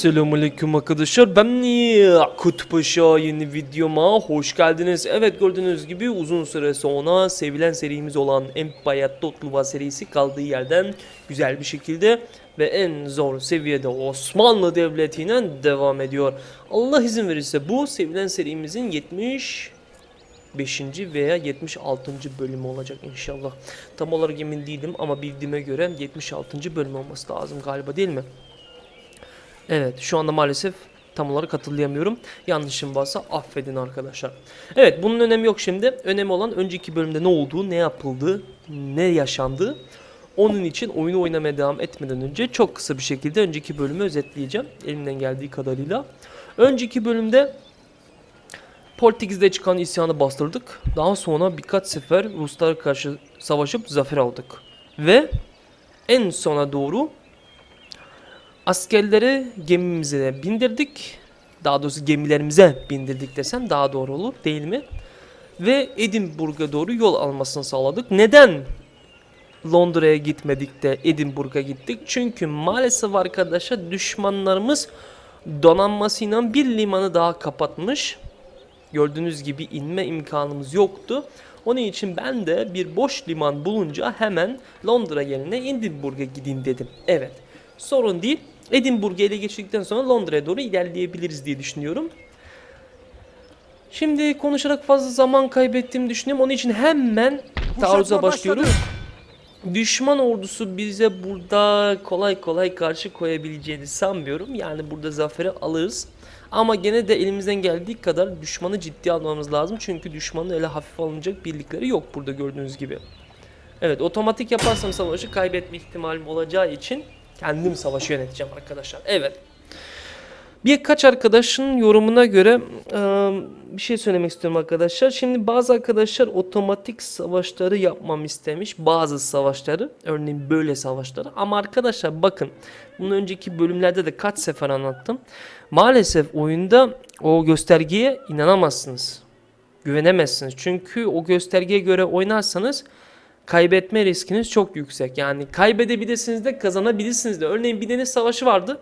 Selamünaleyküm arkadaşlar. Ben Yakut Paşa yeni videoma hoş geldiniz. Evet gördüğünüz gibi uzun süre sonra sevilen serimiz olan Empire Totluva serisi kaldığı yerden güzel bir şekilde ve en zor seviyede Osmanlı Devleti'yle devam ediyor. Allah izin verirse bu sevilen serimizin 70 5. veya 76. bölümü olacak inşallah. Tam olarak emin değilim ama bildiğime göre 76. bölüm olması lazım galiba değil mi? Evet şu anda maalesef tam olarak hatırlayamıyorum. Yanlışım varsa affedin arkadaşlar. Evet bunun önemi yok şimdi. Önemi olan önceki bölümde ne olduğu, ne yapıldı, ne yaşandı. Onun için oyunu oynamaya devam etmeden önce çok kısa bir şekilde önceki bölümü özetleyeceğim. Elimden geldiği kadarıyla. Önceki bölümde Portekiz'de çıkan isyanı bastırdık. Daha sonra birkaç sefer Ruslara karşı savaşıp zafer aldık. Ve en sona doğru askerleri gemimize bindirdik. Daha doğrusu gemilerimize bindirdik desem daha doğru olur değil mi? Ve Edinburgh'a doğru yol almasını sağladık. Neden Londra'ya gitmedik de Edinburgh'a gittik? Çünkü maalesef arkadaşlar düşmanlarımız donanmasıyla bir limanı daha kapatmış. Gördüğünüz gibi inme imkanımız yoktu. Onun için ben de bir boş liman bulunca hemen Londra yerine Edinburgh'a gideyim dedim. Evet. Sorun değil. Edinburgh'ı ele geçirdikten sonra Londra'ya doğru ilerleyebiliriz diye düşünüyorum. Şimdi konuşarak fazla zaman kaybettiğimi düşünüyorum. Onun için hemen taarruza başlıyoruz. Düşman ordusu bize burada kolay kolay karşı koyabileceğini sanmıyorum. Yani burada zaferi alırız. Ama gene de elimizden geldiği kadar düşmanı ciddi almamız lazım. Çünkü düşmanın öyle hafif alınacak birlikleri yok burada gördüğünüz gibi. Evet otomatik yaparsam savaşı kaybetme ihtimalim olacağı için kendim savaşı yöneteceğim arkadaşlar. Evet. Birkaç arkadaşın yorumuna göre bir şey söylemek istiyorum arkadaşlar. Şimdi bazı arkadaşlar otomatik savaşları yapmam istemiş. Bazı savaşları. Örneğin böyle savaşları. Ama arkadaşlar bakın. Bunun önceki bölümlerde de kaç sefer anlattım. Maalesef oyunda o göstergeye inanamazsınız. Güvenemezsiniz. Çünkü o göstergeye göre oynarsanız kaybetme riskiniz çok yüksek. Yani kaybedebilirsiniz de kazanabilirsiniz de. Örneğin bir deniz savaşı vardı.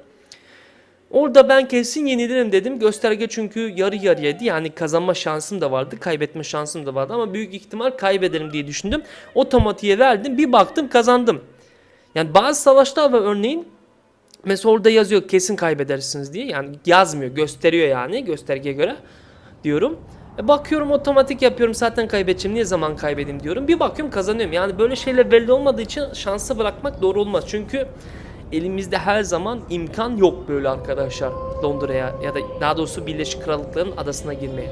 Orada ben kesin yenilirim dedim. Gösterge çünkü yarı yarıyaydı. Yani kazanma şansım da vardı. Kaybetme şansım da vardı. Ama büyük ihtimal kaybederim diye düşündüm. Otomatiğe verdim. Bir baktım kazandım. Yani bazı savaşlar var örneğin. Mesela orada yazıyor kesin kaybedersiniz diye. Yani yazmıyor. Gösteriyor yani göstergeye göre. Diyorum. E bakıyorum otomatik yapıyorum zaten kaybedeceğim niye zaman kaybedeyim diyorum. Bir bakıyorum kazanıyorum. Yani böyle şeyler belli olmadığı için şansa bırakmak doğru olmaz. Çünkü elimizde her zaman imkan yok böyle arkadaşlar Londra'ya ya da daha doğrusu Birleşik Krallıkların adasına girmeye.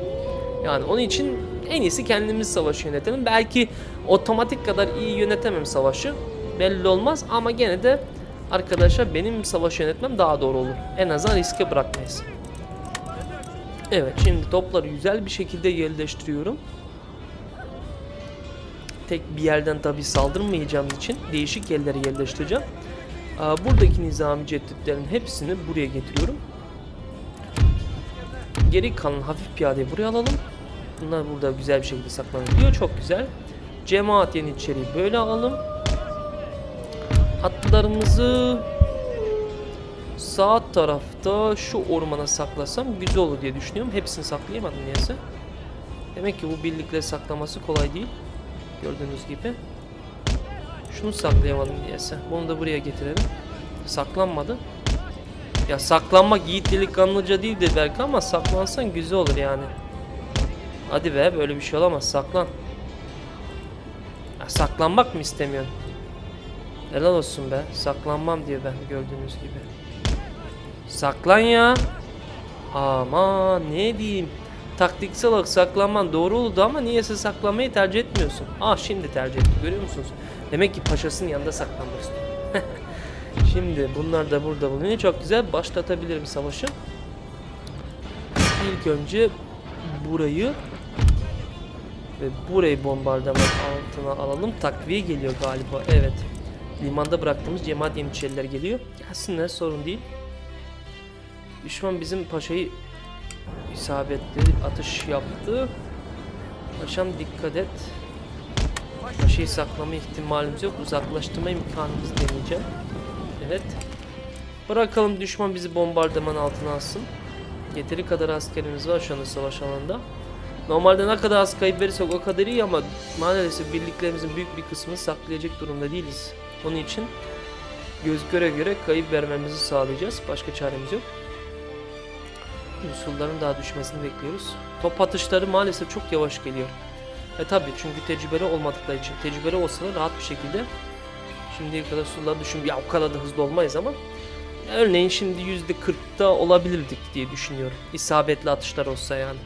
Yani onun için en iyisi kendimiz savaşı yönetelim. Belki otomatik kadar iyi yönetemem savaşı. Belli olmaz ama gene de arkadaşlar benim savaşı yönetmem daha doğru olur. En azından riske bırakmayız. Evet şimdi topları güzel bir şekilde yerleştiriyorum. Tek bir yerden tabi saldırmayacağım için değişik yerlere yerleştireceğim. Buradaki nizami cedditlerin hepsini buraya getiriyorum. Geri kalan hafif piyadeyi buraya alalım. Bunlar burada güzel bir şekilde saklanabiliyor. Çok güzel. Cemaat yeniçeriyi böyle alalım. Hatlarımızı sağ tarafta şu ormana saklasam güzel olur diye düşünüyorum. Hepsini saklayamadım niyeyse. Demek ki bu birlikleri saklaması kolay değil. Gördüğünüz gibi. Şunu saklayamadım niyeyse. Bunu da buraya getirelim. Saklanmadı. Ya saklanmak yiğit delikanlıca değildir belki ama saklansan güzel olur yani. Hadi be böyle bir şey olamaz saklan. Ya saklanmak mı istemiyorsun? Helal olsun be. Saklanmam diyor ben gördüğünüz gibi. Saklan ya. Ama ne diyeyim. Taktiksel olarak saklanman doğru oldu ama niyeyse saklamayı tercih etmiyorsun. Ah şimdi tercih etti görüyor musunuz? Demek ki paşasının yanında saklanmak istiyor. Şimdi bunlar da burada bulunuyor. Çok güzel. Başlatabilirim savaşı. İlk önce burayı ve burayı bombardıman altına alalım. Takviye geliyor galiba. Evet. Limanda bıraktığımız cemaat yeniçeriler geliyor. Gelsinler sorun değil. Düşman bizim paşayı isabetli atış yaptı. Paşam dikkat et. Paşayı saklama ihtimalimiz yok. Uzaklaştırma imkanımızı deneyeceğim. Evet. Bırakalım düşman bizi bombardıman altına alsın. Yeteri kadar askerimiz var şu anda savaş alanında. Normalde ne kadar az kayıp verirsek o kadar iyi ama maalesef birliklerimizin büyük bir kısmını saklayacak durumda değiliz. Onun için göz göre göre kayıp vermemizi sağlayacağız. Başka çaremiz yok. Unsurların daha düşmesini bekliyoruz. Top atışları maalesef çok yavaş geliyor. E tabi çünkü tecrübeli olmadıkları için. Tecrübeli olsalar rahat bir şekilde şimdiye kadar sular düşün ya o kadar da hızlı olmayız ama örneğin şimdi %40'da olabilirdik diye düşünüyorum. İsabetli atışlar olsa yani.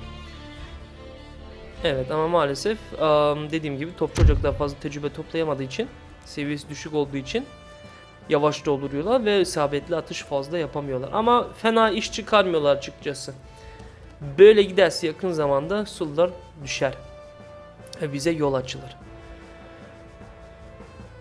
Evet ama maalesef dediğim gibi topçu çok daha fazla tecrübe toplayamadığı için seviyesi düşük olduğu için yavaş dolduruyorlar ve isabetli atış fazla yapamıyorlar. Ama fena iş çıkarmıyorlar açıkçası. Böyle giderse yakın zamanda sular düşer ve bize yol açılır.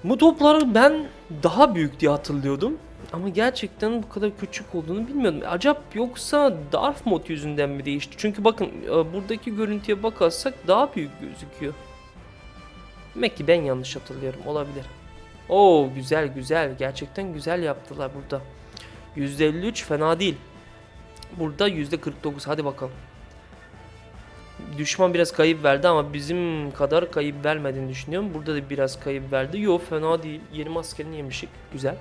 Bu topları ben daha büyük diye hatırlıyordum. Ama gerçekten bu kadar küçük olduğunu bilmiyordum. Acaba yoksa Dark mod yüzünden mi değişti? Çünkü bakın e, buradaki görüntüye bakarsak daha büyük gözüküyor. Demek ki ben yanlış hatırlıyorum. Olabilir. Oo güzel güzel. Gerçekten güzel yaptılar burada. %53 fena değil. Burada %49. Hadi bakalım. Düşman biraz kayıp verdi ama bizim kadar kayıp vermediğini düşünüyorum. Burada da biraz kayıp verdi. Yok fena değil. 20 askerini yemişik. Güzel.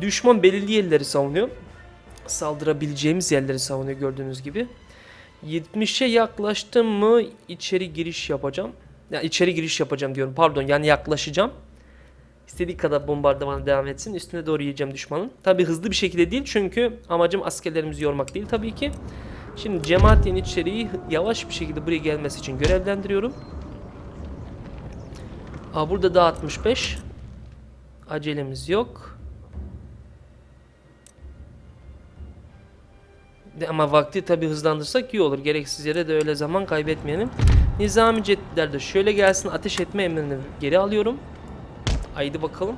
Düşman belirli yerleri savunuyor. Saldırabileceğimiz yerleri savunuyor gördüğünüz gibi. 70'e yaklaştım mı içeri giriş yapacağım. Ya içeri giriş yapacağım diyorum. Pardon yani yaklaşacağım. İstediği kadar bombardımana devam etsin. Üstüne doğru yiyeceğim düşmanın. Tabi hızlı bir şekilde değil çünkü amacım askerlerimizi yormak değil tabii ki. Şimdi cemaatin içeriği yavaş bir şekilde buraya gelmesi için görevlendiriyorum. Aa, burada da 65. Acelemiz yok. Ama vakti tabi hızlandırsak iyi olur. Gereksiz yere de öyle zaman kaybetmeyelim. Nizami jetler de şöyle gelsin. Ateş etme emrini geri alıyorum. Haydi bakalım.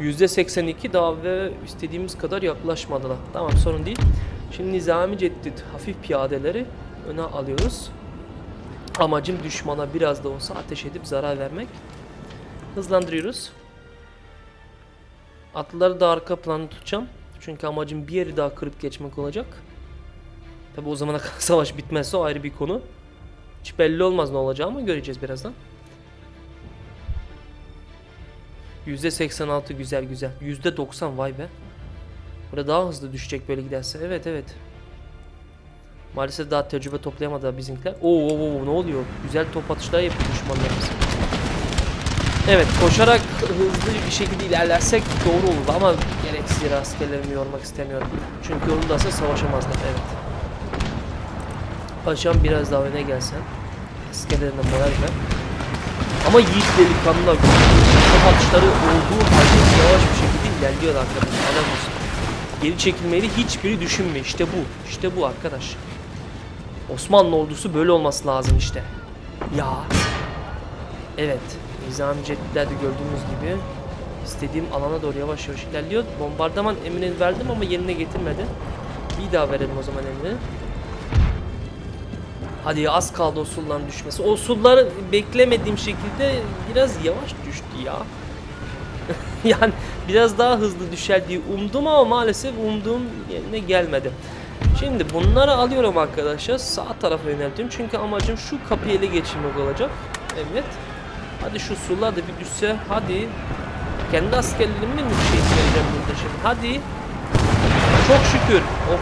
%82 daha ve istediğimiz kadar yaklaşmadılar. Tamam sorun değil. Şimdi Nizami Ceddit hafif piyadeleri öne alıyoruz. Amacım düşmana biraz da olsa ateş edip zarar vermek. Hızlandırıyoruz. Atlıları da arka planda tutacağım. Çünkü amacım bir yeri daha kırıp geçmek olacak. Tabi o zamana kadar savaş bitmezse o ayrı bir konu. Hiç belli olmaz ne olacağı ama göreceğiz birazdan. %86 güzel güzel. %90 vay be. Burada daha hızlı düşecek böyle giderse. Evet evet. Maalesef daha tecrübe toplayamadı bizimkiler. Oo, oo, oo, ne oluyor? Güzel top atışları yapıyor düşmanlarımız. Evet koşarak hızlı bir şekilde ilerlersek doğru olur ama gereksiz yere askerlerimi yormak istemiyorum. Çünkü oradalarsa savaşamazlar evet. Paşam biraz daha öne gelsen. Askerlerine moral ver. Ama yiğit delikanlılar top atışları olduğu halde yavaş bir şekilde ilerliyor arkadaşlar. Adam mısın? Geri çekilmeyi hiçbiri düşünmüyor. İşte bu. İşte bu arkadaş. Osmanlı ordusu böyle olması lazım işte. Ya. Evet. Nizami jetler de gördüğünüz gibi istediğim alana doğru yavaş yavaş ilerliyor. Bombardıman emrini verdim ama yerine getirmedi. Bir daha verelim o zaman emrini. Hadi ya, az kaldı o sulların düşmesi. O sullar beklemediğim şekilde biraz yavaş düştü ya. yani biraz daha hızlı düşer diye umdum ama maalesef umduğum yerine gelmedi. Şimdi bunları alıyorum arkadaşlar. Sağ tarafa yöneltiyorum. Çünkü amacım şu kapıyı ele geçirmek olacak. Evet. Hadi şu sular da bir düşse. Hadi. Kendi askerlerimi mi şey vereceğim burada şimdi? Hadi. Çok şükür. Of.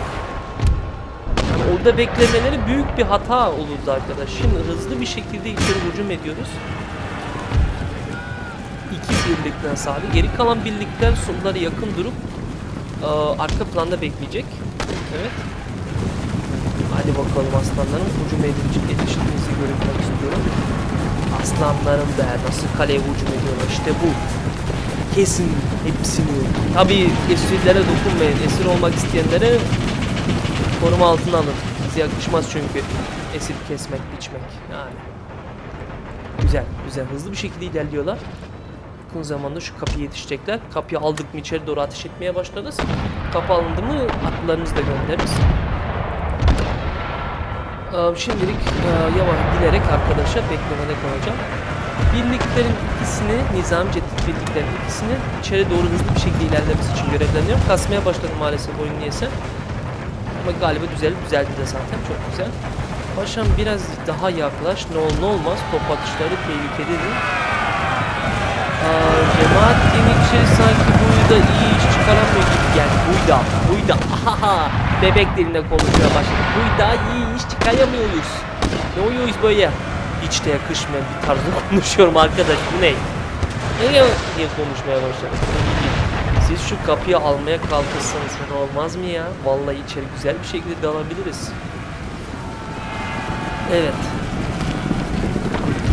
Yani orada beklemeleri büyük bir hata olurdu arkadaş. Şimdi hızlı bir şekilde içeri hücum ediyoruz. İki birlikten sahip. Geri kalan birlikler suları yakın durup e, arka planda bekleyecek. Evet. Hadi bakalım aslanlarım. Hücum edici yetiştiğinizi görmek istiyorum. Aslanlarım be nasıl kaleye hücum ediyorlar işte bu. Kesin hepsini. Tabii esirlere dokunmayın. Esir olmak isteyenlere koruma altına alın. Bize yakışmaz çünkü esir kesmek, biçmek yani. Güzel, güzel. Hızlı bir şekilde ilerliyorlar. Yakın zamanda şu kapıyı yetişecekler. Kapıyı aldık mı içeri doğru ateş etmeye başlarız. Kapı alındı mı atlılarımızı da göndeririz. Ee, Şimdilik e, yavaş dilerek arkadaşlar beklemede kalacağım. birliklerin ikisini, Nizami Cettik birliklerin ikisini içeri doğru hızlı bir şekilde ilerlemesi için görevleniyorum. Kasmaya başladım maalesef oyun niyeyse. Ama galiba düzelip düzeldi de zaten çok güzel. Paşam biraz daha yaklaş. Ne olur ne olmaz. Top atışları tehlikelidir. Aa, cemaat yenilikçileri sanki buyda iyi iş çıkaramıyor gibi geldi. Buyda, buyda. Ahaha. Bebek dilinde konuşmaya başladı. Buyda iyi iş çıkaramıyoruz. Ne oluyoruz böyle? Hiç de yakışmayan bir tarzda konuşuyorum arkadaş. Bu ne? Niye diye konuşmaya başladım. Siz şu kapıyı almaya kalkırsanız fena olmaz mı ya? Vallahi içeri güzel bir şekilde dalabiliriz. Evet.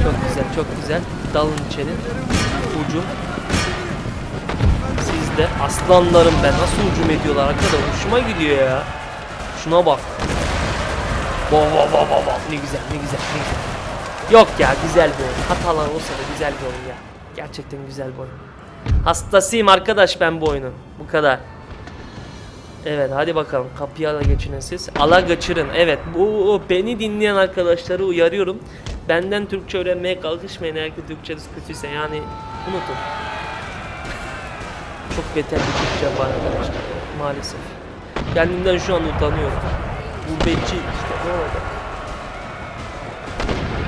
Çok güzel, çok güzel. Dalın içeri. Ucum. Siz de aslanlarım ben. Nasıl ucum ediyorlar arkadaşlar? Hoşuma gidiyor ya. Şuna bak. Wow wow wow wow wow. Ne güzel, ne güzel, ne güzel. Yok ya güzel bir oyun. Hatalar olsa da güzel bir oyun ya. Gerçekten güzel bir oyun. Hastasıyım arkadaş ben bu oyunun. Bu kadar. Evet hadi bakalım kapıyı ala geçinin siz. Ala kaçırın. Evet bu beni dinleyen arkadaşları uyarıyorum. Benden Türkçe öğrenmeye kalkışmayın eğer ki Türkçeniz kötüyse yani unutun. Çok beter bir Türkçe var arkadaşlar maalesef. Kendimden şu an utanıyorum. Gurbetçi işte ne oldu?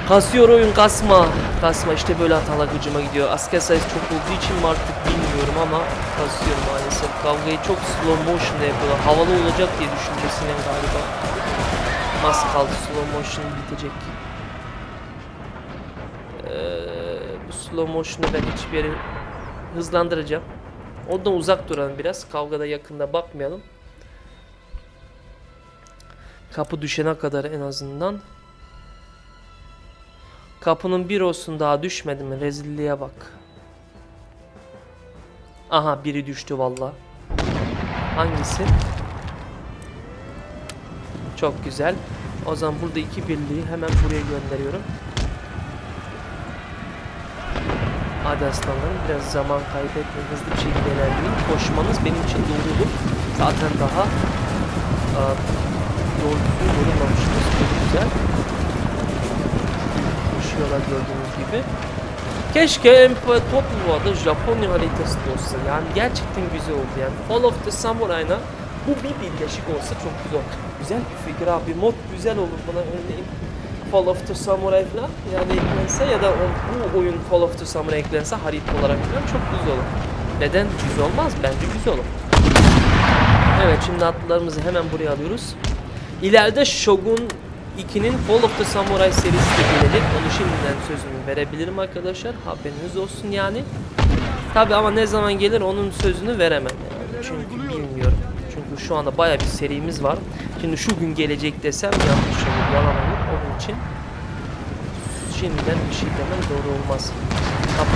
Kasıyor oyun kasma. Kasma işte böyle hatalar gıcıma gidiyor. Asker sayısı çok olduğu için mi artık bilmiyorum ama kasıyor maalesef. Kavgayı çok slow motion'da yapıyorlar. Havalı olacak diye düşüncesinin galiba. Az kaldı slow motion bitecek. Ee, bu slow motion'u ben hiçbir yere hızlandıracağım. Ondan uzak duralım biraz. Kavgada yakında bakmayalım. Kapı düşene kadar en azından. Kapının bir olsun daha düşmedi mi? Rezilliğe bak. Aha biri düştü valla. Hangisi? Çok güzel. O zaman burada iki birliği hemen buraya gönderiyorum. Hadi aslanlarım biraz zaman kaybetmeyin. Hızlı bir şekilde ilerleyin. Koşmanız benim için doğru olur. Zaten daha aa, doğru düzgün yorulmamışsınız. Çok güzel koşuyorlar gördüğünüz gibi. Keşke Emperor Topluma'da Japonya haritası da olsa. Yani gerçekten güzel oldu yani. Fall of the Samurai'na bu bir birleşik olsa çok güzel. Güzel bir fikir abi. Mod güzel olur buna örneğin. Fall of the Samurai falan yani eklense ya da bu oyun Fall of the Samurai eklense harita olarak falan çok güzel olur. Neden güzel olmaz? Bence güzel olur. Evet şimdi atlılarımızı hemen buraya alıyoruz. İleride Shogun 2'nin Fall of the Samurai serisi de gelecek. Onu şimdiden sözünü verebilirim arkadaşlar. Haberiniz olsun yani. Tabi ama ne zaman gelir onun sözünü veremem. Yani. Çünkü bilmiyorum. Çünkü şu anda baya bir serimiz var. Şimdi şu gün gelecek desem yanlış olur, yalan olur. Onun için şimdiden bir şey demem doğru olmaz. Kapı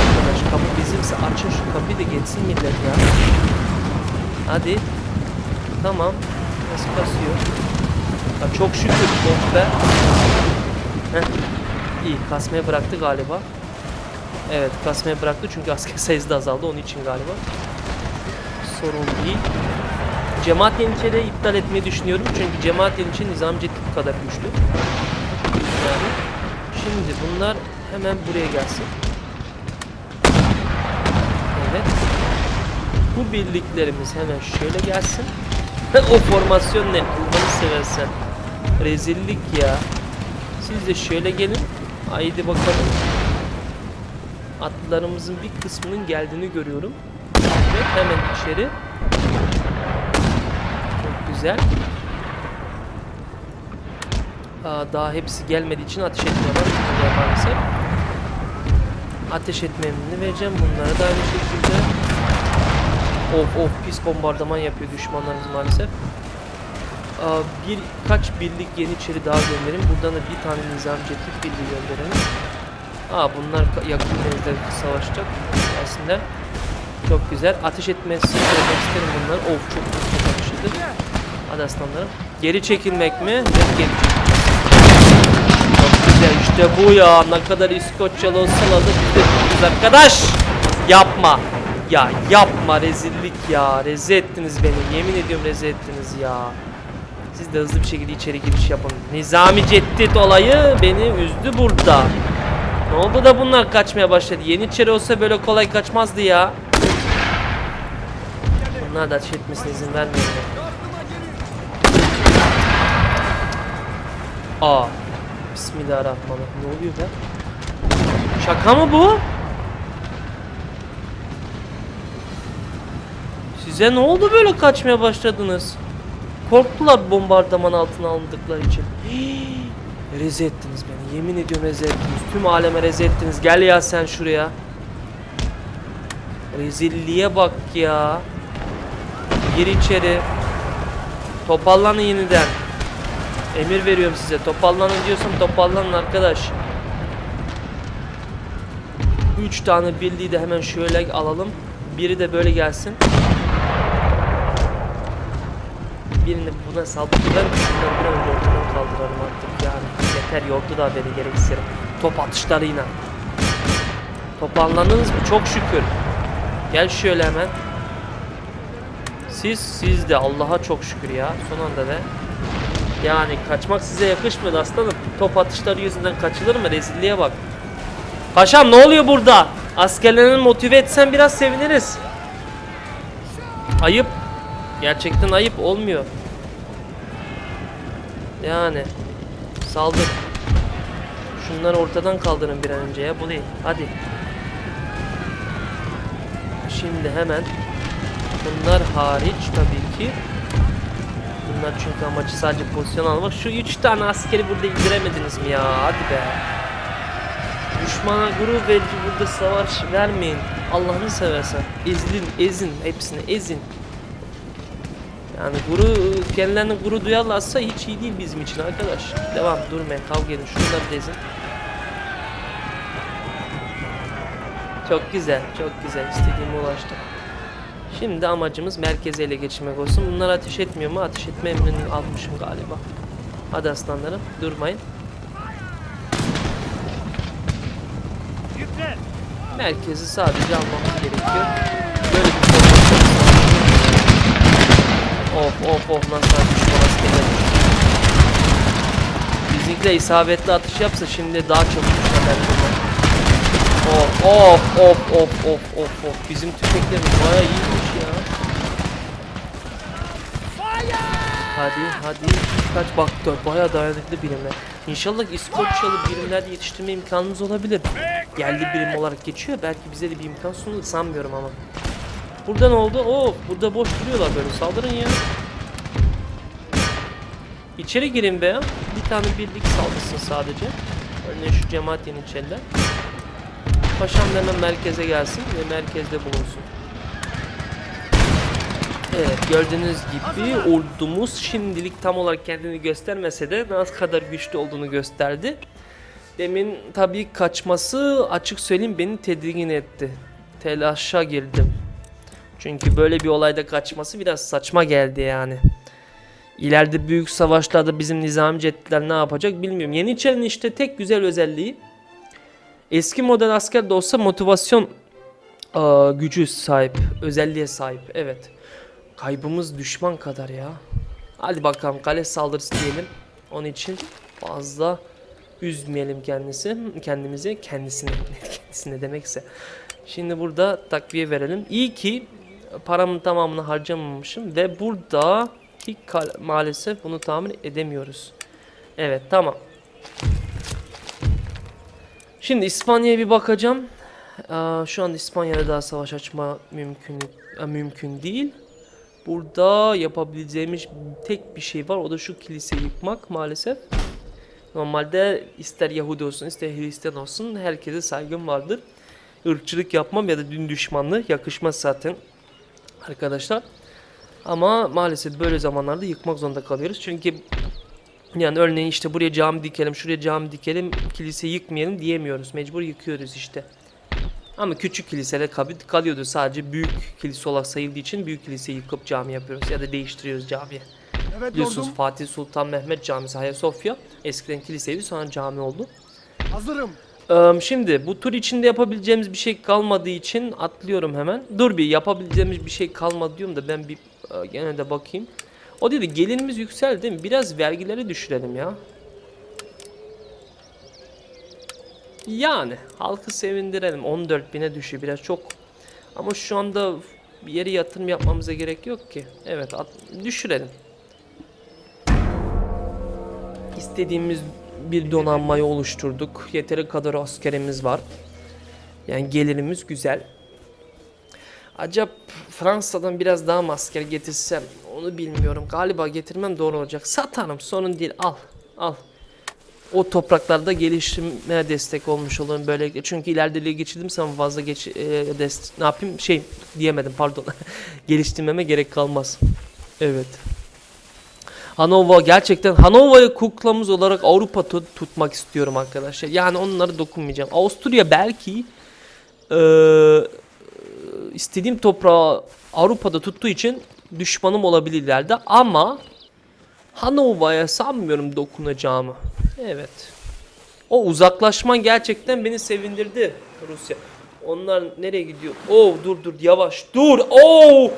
arkadaş. Kapı bizimse açın şu kapıyı da geçsin millet ya. Hadi. Tamam. Nasıl kasıyor? Ha, çok şükür oh be. İyi kasmaya bıraktı galiba. Evet kasmaya bıraktı çünkü asker sayısı da azaldı onun için galiba. Sorun değil. Cemaat Yeniçeri iptal etmeyi düşünüyorum çünkü Cemaat Yeniçeri Nizam Cettik kadar güçlü. Yani şimdi bunlar hemen buraya gelsin. Evet. Bu birliklerimiz hemen şöyle gelsin. o formasyon ne? Allah'ını seversen. Rezillik ya. Siz de şöyle gelin. Haydi bakalım. Atlarımızın bir kısmının geldiğini görüyorum. Ve hemen içeri. Çok güzel. Aa, daha hepsi gelmediği için ateş etmiyorlar maalesef. Ateş etme emrini vereceğim bunlara da aynı şekilde. Of of pis bombardıman yapıyor düşmanlarımız maalesef. Aa, birkaç birlik yeniçeri daha gönderin. Buradan da bir tane nizam cetip birliği gönderelim. Aa bunlar yakın denizde savaşacak. Aslında çok güzel. Ateş etmesi görmek isterim bunları. Of çok çok atışıdır. Hadi aslanlarım. Geri çekilmek mi? Yok geri çekilmek. Çok güzel işte bu ya. Ne kadar İskoçyalı olsalar da biz arkadaş. Yapma. Ya yapma rezillik ya. Rezil ettiniz beni. Yemin ediyorum rezil ettiniz ya. Siz de hızlı bir şekilde içeri giriş yapın. Nizami Ceddit olayı beni üzdü burada. Ne oldu da bunlar kaçmaya başladı? Yeniçeri olsa böyle kolay kaçmazdı ya. Bunlar da ateş etmesine izin vermiyorum. ya. Aa. Bismillahirrahmanirrahim. Ne oluyor be? Şaka mı bu? Size ne oldu böyle kaçmaya başladınız? Korktular bombardıman altına alındıkları için. Hii, Rezil ettiniz beni. Yemin ediyorum rezil ettiniz. Tüm aleme rezil ettiniz. Gel ya sen şuraya. Rezilliğe bak ya. Gir içeri. Toparlanın yeniden. Emir veriyorum size. Toparlanın diyorsam toparlanın arkadaş. 3 tane birliği de hemen şöyle alalım. Biri de böyle gelsin. Birini buna saldırırım. Şunları bir önce ortadan kaldıralım artık yani. Yeter yordu da beni gerekirse. Top atışlarıyla. Toparlandınız mı? Çok şükür. Gel şöyle hemen. Siz, siz de Allah'a çok şükür ya. Son anda be. Yani kaçmak size yakışmıyor aslanım. Top atışları yüzünden kaçılır mı? Rezilliğe bak. Paşam ne oluyor burada? Askerlerini motive etsen biraz seviniriz. Ayıp. Gerçekten ayıp olmuyor. Yani. Saldır. Şunları ortadan kaldırın bir an önce ya. Bu değil. Hadi. Şimdi hemen. Bunlar hariç tabii ki. Bunlar çünkü amacı sadece pozisyon almak. Şu üç tane askeri burada indiremediniz mi ya? Hadi be. Düşmana gurur verici burada savaş vermeyin. Allah'ını seversen. Ezilin, ezin. Hepsini ezin. Yani guru, kendilerine guru duyarlarsa hiç iyi değil bizim için arkadaş. Devam, durmayın, kavga edin. Şunları da ezin. Çok güzel, çok güzel. İstediğime ulaştım. Şimdi amacımız merkezi ele geçirmek olsun. Bunlar ateş etmiyor mu? Ateş etme emrini almışım galiba. Hadi aslanlarım, durmayın. Merkezi sadece almamız gerekiyor. Böyle bir pozisyon Of of of nasıl düşman askerler. Bizimkiler isabetli atış yapsa şimdi daha çok düşerler. Of of of of of of of bizim tüfeklerimiz baya iyiymiş ya. Hadi hadi kaç bak dört baya dayanıklı birimler. İnşallah İskoçyalı birimler yetiştirme imkanımız olabilir. Yerli birim olarak geçiyor belki bize de bir imkan sunulur sanmıyorum ama. Burada ne oldu? Oo burada boş duruyorlar böyle saldırın ya. İçeri girin be. Bir tane birlik saldırsın sadece. Örneğin şu cemaat yeniçeriler. Paşam da hemen merkeze gelsin ve merkezde bulunsun. Evet gördüğünüz gibi ordumuz şimdilik tam olarak kendini göstermese de ne kadar güçlü olduğunu gösterdi. Demin tabii kaçması açık söyleyeyim beni tedirgin etti. Telaşa girdim. Çünkü böyle bir olayda kaçması biraz saçma geldi yani. İleride büyük savaşlarda bizim nizami jetler ne yapacak bilmiyorum. Yeniçerinin işte tek güzel özelliği eski model asker de olsa motivasyon aa, gücü sahip, özelliğe sahip. Evet. Kaybımız düşman kadar ya. Hadi bakalım kale saldırısı diyelim. Onun için fazla üzmeyelim kendisi, kendimizi, kendisini, kendisine demekse. Şimdi burada takviye verelim. İyi ki paramın tamamını harcamamışım ve burada ki maalesef bunu tahmin edemiyoruz. Evet tamam. Şimdi İspanya'ya bir bakacağım. Aa, şu an İspanya'da daha savaş açma mümkün e, mümkün değil. Burada yapabileceğimiz tek bir şey var. O da şu kiliseyi yıkmak maalesef. Normalde ister Yahudi olsun ister Hristiyan olsun herkese saygım vardır. Irkçılık yapmam ya da din düşmanlığı yakışmaz zaten arkadaşlar. Ama maalesef böyle zamanlarda yıkmak zorunda kalıyoruz. Çünkü yani örneğin işte buraya cami dikelim, şuraya cami dikelim, kiliseyi yıkmayalım diyemiyoruz. Mecbur yıkıyoruz işte. Ama küçük kiliseler kal- kalıyordu sadece büyük kilise olarak sayıldığı için büyük kiliseyi yıkıp cami yapıyoruz ya da değiştiriyoruz camiye. Evet Biliyorsunuz. Fatih Sultan Mehmet Camisi Ayasofya eskiden kiliseydi sonra cami oldu. Hazırım. Şimdi bu tur içinde yapabileceğimiz bir şey kalmadığı için atlıyorum hemen. Dur bir yapabileceğimiz bir şey kalmadı diyorum da ben bir gene de bakayım. O dedi gelirimiz yükseldi değil mi? Biraz vergileri düşürelim ya. Yani halkı sevindirelim. 14 bine düşüyor biraz çok. Ama şu anda bir yere yatırım yapmamıza gerek yok ki. Evet at- düşürelim. İstediğimiz bir donanmayı oluşturduk. Yeteri kadar askerimiz var. Yani gelirimiz güzel. Acaba Fransa'dan biraz daha mı asker getirsem onu bilmiyorum. Galiba getirmem doğru olacak. Satarım sorun değil al al. O topraklarda gelişime destek olmuş olurum böylelikle. Çünkü ileride lige geçirdim fazla geç e, dest- ne yapayım şey diyemedim pardon. Geliştirmeme gerek kalmaz. Evet. Hanova gerçekten Hanova'yı kuklamız olarak Avrupa tu- tutmak istiyorum arkadaşlar. Yani onları dokunmayacağım. Avusturya belki eee istediğim toprağı Avrupa'da tuttuğu için düşmanım olabilirlerdi ama Hanova'ya sanmıyorum dokunacağımı. Evet. O uzaklaşman gerçekten beni sevindirdi Rusya. Onlar nereye gidiyor? Oo dur dur yavaş dur. Oo!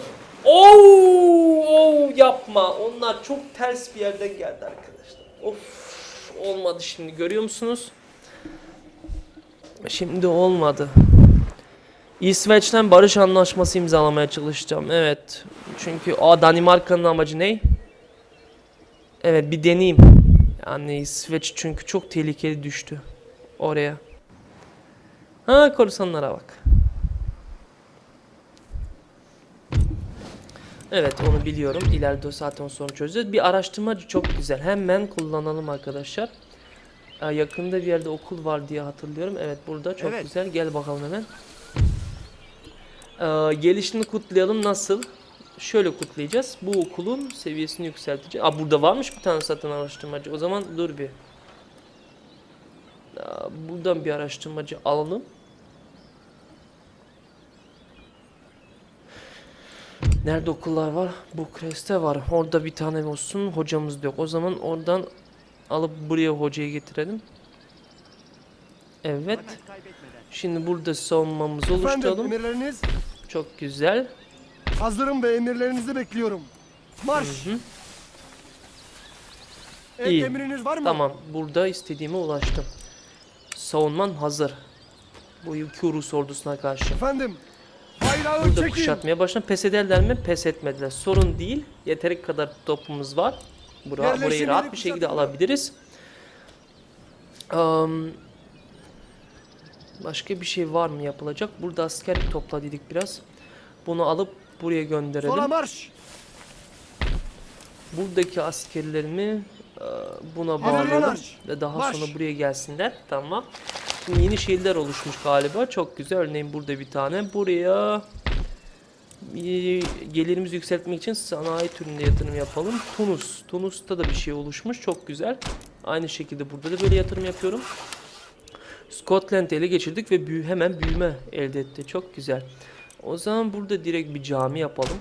Oo! Yapma. Onlar çok ters bir yerden geldi arkadaşlar. Of olmadı şimdi görüyor musunuz? Şimdi olmadı. İsveç'ten barış anlaşması imzalamaya çalışacağım. Evet. Çünkü o Danimarka'nın amacı ne? Evet bir deneyeyim. Yani İsveç çünkü çok tehlikeli düştü oraya. Ha korsanlara bak. Evet onu biliyorum. İleride zaten sonra çözeceğiz. Bir araştırmacı çok güzel. Hemen kullanalım arkadaşlar. Yakında bir yerde okul var diye hatırlıyorum. Evet burada çok Evet. güzel. Gel bakalım hemen. Ee, gelişini kutlayalım nasıl? Şöyle kutlayacağız. Bu okulun seviyesini yükselteceğiz. Aa burada varmış bir tane satın araştırmacı. O zaman dur bir. Aa, buradan bir araştırmacı alalım. Nerede okullar var? Bukarest'te var. Orada bir tane olsun. Hocamız yok. O zaman oradan alıp buraya hocayı getirelim. Evet. Şimdi burada savunmamızı oluşturalım. emirleriniz Çok güzel. hazırım ve emirlerinizi bekliyorum. Marş. Hı hı. Evet, İyi. emriniz var mı? Tamam. Burada istediğime ulaştım. Savunman hazır. Bu iki Rus ordusuna karşı. Efendim. Bayrağı Burada çekin. kuşatmaya başladım. Pes ederler mi? Pes etmediler. Sorun değil. Yeteri kadar topumuz var. Bura, burayı rahat bir şekilde alabiliriz. Am, başka bir şey var mı yapılacak? Burada asker topla dedik biraz. Bunu alıp buraya gönderelim. Sola marş. Buradaki askerlerimi e, buna bağlayalım ve daha Marş. sonra buraya gelsinler. Tamam. Şimdi yeni şehirler oluşmuş galiba. Çok güzel. Örneğin burada bir tane. Buraya gelirimizi yükseltmek için sanayi türünde yatırım yapalım. Tunus. Tunus'ta da bir şey oluşmuş. Çok güzel. Aynı şekilde burada da böyle yatırım yapıyorum. Scotland'i ele geçirdik ve büyü, hemen büyüme elde etti. Çok güzel. O zaman burada direkt bir cami yapalım.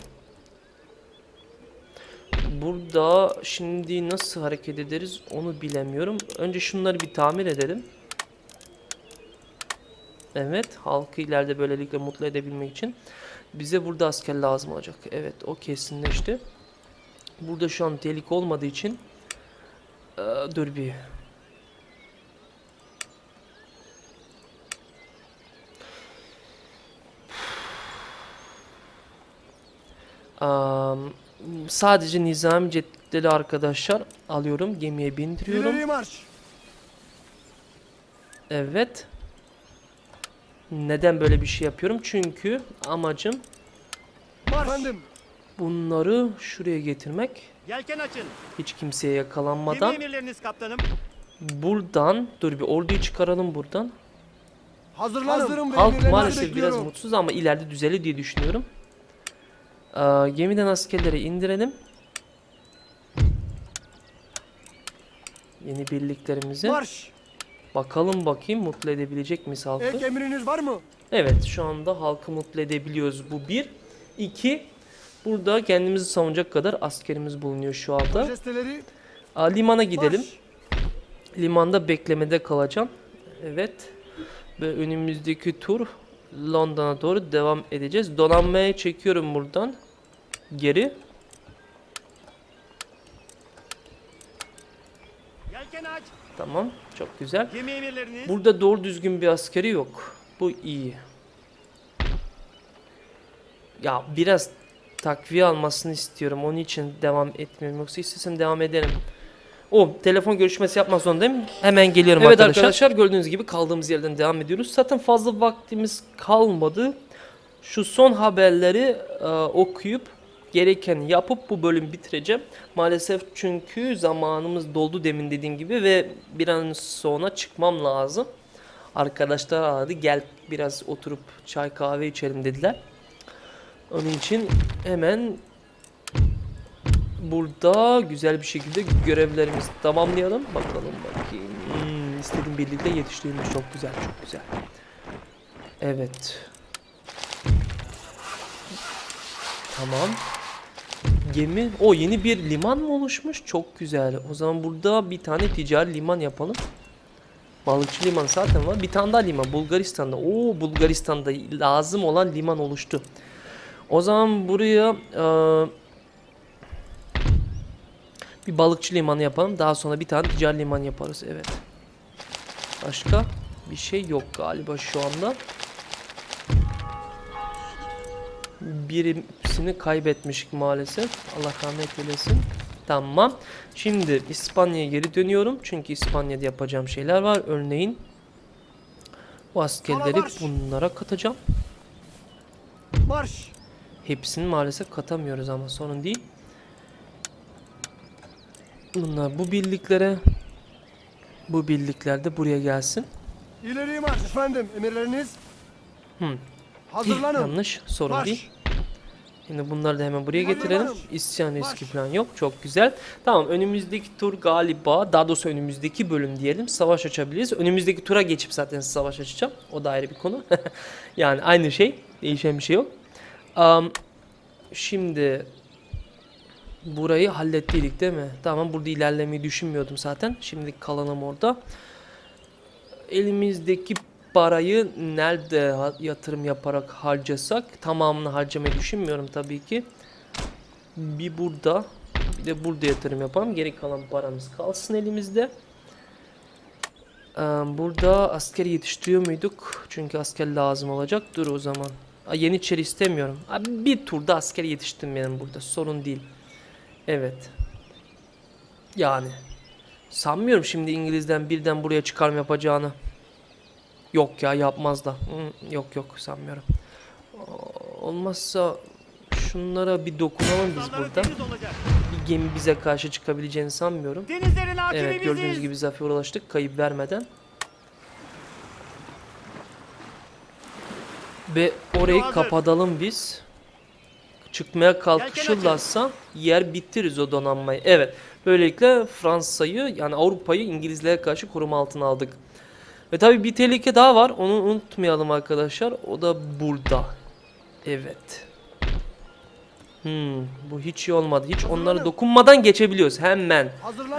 Burada şimdi nasıl hareket ederiz onu bilemiyorum. Önce şunları bir tamir edelim. Evet, halkı ileride böylelikle mutlu edebilmek için bize burada asker lazım olacak. Evet, o kesinleşti. Burada şu an delik olmadığı için Ee, dur bir. Am, sadece nizami cetveli arkadaşlar alıyorum. Gemiye bindiriyorum. Evet. Neden böyle bir şey yapıyorum? Çünkü amacım. Efendim. bunları şuraya getirmek. Yelken açın. Hiç kimseye Gemi yakalanmadan. emirleriniz kaptanım. Buradan dur bir orduyu çıkaralım buradan. Hazırlanın. Hazırım ve Halk emirlerinizi maalesef bekliyorum. biraz mutsuz ama ileride düzelir diye düşünüyorum. Aa, gemiden askerleri indirelim. Yeni birliklerimizi. Marş. Bakalım bakayım mutlu edebilecek miyiz halkı? Ek emriniz var mı? Evet şu anda halkı mutlu edebiliyoruz. Bu bir. İki. Burada kendimizi savunacak kadar askerimiz bulunuyor şu anda. Majesteleri Aa, limana gidelim. marş. Limanda beklemede kalacağım. Evet. Ve önümüzdeki tur London'a doğru devam edeceğiz. Donanmaya çekiyorum buradan. Geri. Tamam. Çok güzel. Gemi emirleriniz. Burada doğru düzgün bir askeri yok. Bu iyi. Ya biraz takviye almasını istiyorum. Onun için devam etmiyorum. Yoksa istesem devam ederim. O telefon görüşmesi yapmak zorundayım. Hemen geliyorum evet arkadaşlar. arkadaşlar gördüğünüz gibi kaldığımız yerden devam ediyoruz. Zaten fazla vaktimiz kalmadı. Şu son haberleri e, okuyup gereken yapıp bu bölüm bitireceğim. Maalesef çünkü zamanımız doldu demin dediğim gibi ve bir an sonra çıkmam lazım. Arkadaşlar aradı gel biraz oturup çay kahve içelim dediler. Onun için hemen burada güzel bir şekilde görevlerimizi tamamlayalım. Bakalım bakayım. Hmm, istediğim birlikte yetiştiğimiz çok güzel çok güzel. Evet. Tamam. Gemi. O yeni bir liman mı oluşmuş? Çok güzel. O zaman burada bir tane ticari liman yapalım. Balıkçı liman zaten var. Bir tane daha liman Bulgaristan'da. Oo Bulgaristan'da lazım olan liman oluştu. O zaman buraya eee, bir balıkçı limanı yapalım. Daha sonra bir tane ticari liman yaparız. Evet. Başka bir şey yok galiba şu anda. Birisini kaybetmişik maalesef. Allah rahmet eylesin. Tamam. Şimdi İspanya'ya geri dönüyorum. Çünkü İspanya'da yapacağım şeyler var. Örneğin bu askerleri bunlara katacağım. Marş. Hepsini maalesef katamıyoruz ama sorun değil. Bunlar bu birliklere bu birlikler de buraya gelsin. İleri marş. Efendim emirleriniz. Hı. Hazırlanın. Yanlış sorun Marş. değil. Şimdi bunları da hemen buraya getirelim. İsyan riski falan yok. Çok güzel. Tamam önümüzdeki tur galiba daha doğrusu önümüzdeki bölüm diyelim savaş açabiliriz. Önümüzdeki tura geçip zaten savaş açacağım. O da ayrı bir konu. yani aynı şey. Değişen bir şey yok. Am, şimdi burayı hallettiydik değil mi? Tamam burada ilerlemeyi düşünmüyordum zaten. Şimdi kalanım orada. Elimizdeki parayı nerede yatırım yaparak harcasak tamamını harcamayı düşünmüyorum tabii ki. Bir burada bir de burada yatırım yapalım. Geri kalan paramız kalsın elimizde. Ee, burada asker yetiştiriyor muyduk? Çünkü asker lazım olacak. Dur o zaman. Yeniçeri istemiyorum. Bir turda asker yetiştirmeyelim burada. Sorun değil. Evet. Yani. Sanmıyorum şimdi İngiliz'den birden buraya çıkarım yapacağını. Yok ya yapmaz da. Hı, yok yok sanmıyorum. Olmazsa şunlara bir dokunalım biz burada. Bir gemi bize karşı çıkabileceğini sanmıyorum. Evet gördüğünüz gibi zafer ulaştık kayıp vermeden. Ve orayı kapatalım biz. Çıkmaya kalkışırlarsa yer bitiririz o donanmayı. Evet. Böylelikle Fransa'yı yani Avrupa'yı İngilizlere karşı koruma altına aldık. Ve tabii bir tehlike daha var. Onu unutmayalım arkadaşlar. O da burada. Evet. Hmm, bu hiç iyi olmadı. Hiç onlara dokunmadan geçebiliyoruz. Hemen.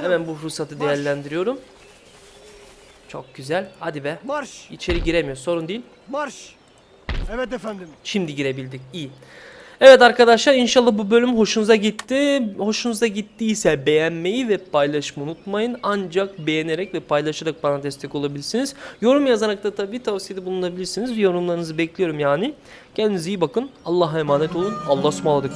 Hemen bu fırsatı değerlendiriyorum. Çok güzel. Hadi be. Marş. İçeri giremiyor. Sorun değil. Marş. Evet efendim. Şimdi girebildik. İyi. Evet arkadaşlar inşallah bu bölüm hoşunuza gitti. Hoşunuza gittiyse beğenmeyi ve paylaşmayı unutmayın. Ancak beğenerek ve paylaşarak bana destek olabilirsiniz. Yorum yazarak da tabii tavsiyede bulunabilirsiniz. Yorumlarınızı bekliyorum yani. Kendinize iyi bakın. Allah'a emanet olun. Allah'a ısmarladık.